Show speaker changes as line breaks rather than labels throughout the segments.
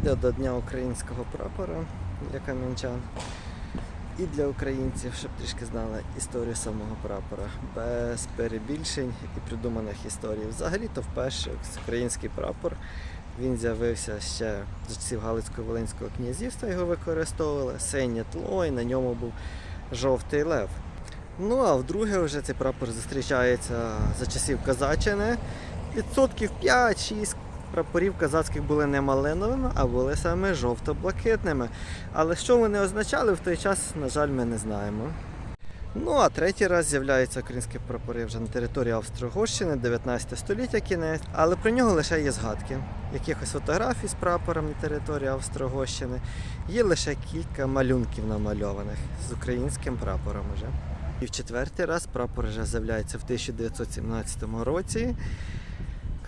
Відео до Дня українського прапора для кам'янчан і для українців, щоб трішки знали історію самого прапора без перебільшень і придуманих історій. Взагалі-то вперше український прапор він з'явився ще з часів Галицько-Волинського князівства, його використовували, синє тло, і на ньому був жовтий лев. Ну а вдруге вже цей прапор зустрічається за часів Казачини. Відсотків 5-6 прапорів казацьких були не малиновими, а були саме жовто-блакитними. Але що вони означали в той час, на жаль, ми не знаємо. Ну а третій раз з'являються українські прапори вже на території Австро-Угорщини, 19 століття кінець, але про нього лише є згадки. Якихось фотографій з прапором на території Австро-Угорщини. Є лише кілька малюнків намальованих з українським прапором уже. І в четвертий раз прапор вже з'являється в 1917 році.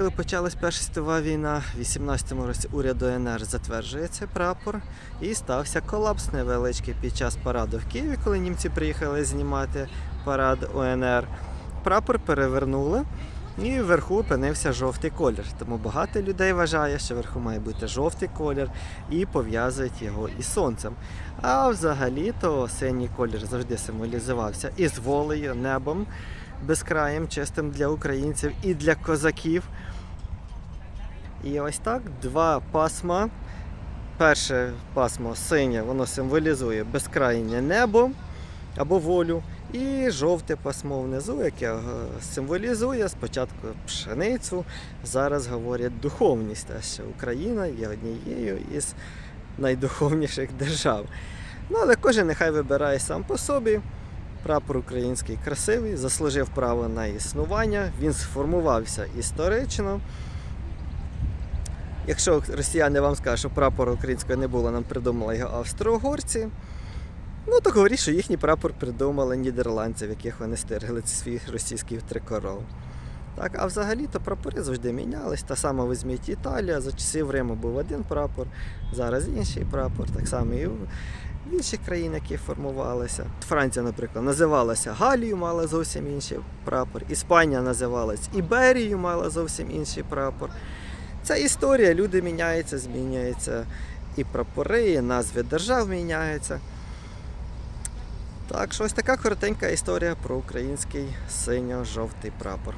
Коли почалась Перша світова війна, в 18-му році уряд ОНР затверджує цей прапор і стався колапс невеличкий під час параду в Києві, коли німці приїхали знімати парад ОНР. Прапор перевернули і вверху опинився жовтий колір. Тому багато людей вважає, що вверху має бути жовтий колір і пов'язують його із сонцем. А взагалі-то синій колір завжди символізувався із волею, небом безкраєм, чистим для українців і для козаків. І ось так два пасма. Перше пасмо синє, воно символізує безкрайнє небо або волю. І жовте пасмо внизу, яке е, символізує спочатку пшеницю, зараз говорять духовність, те, що Україна є однією із найдуховніших держав. Ну, але кожен нехай вибирає сам по собі. Прапор український красивий, заслужив право на існування, він сформувався історично. Якщо росіяни вам скажуть, що прапору українського не було, нам придумали його австро-угорці, ну то говоріть, що їхній прапор придумали нідерландці, в яких вони стирили свій російський трикорол. Так, а взагалі-то прапори завжди мінялись. Та сама візьміть Італія, за часів Риму був один прапор, зараз інший прапор, так само і в інших країн, які формувалися. Франція, наприклад, називалася Галією, мала зовсім інший прапор. Іспанія називалась Іберією, мала зовсім інший прапор. Це історія, люди міняються, змінюються і прапори, і назви держав міняються. Так що ось така коротенька історія про український синьо-жовтий прапор.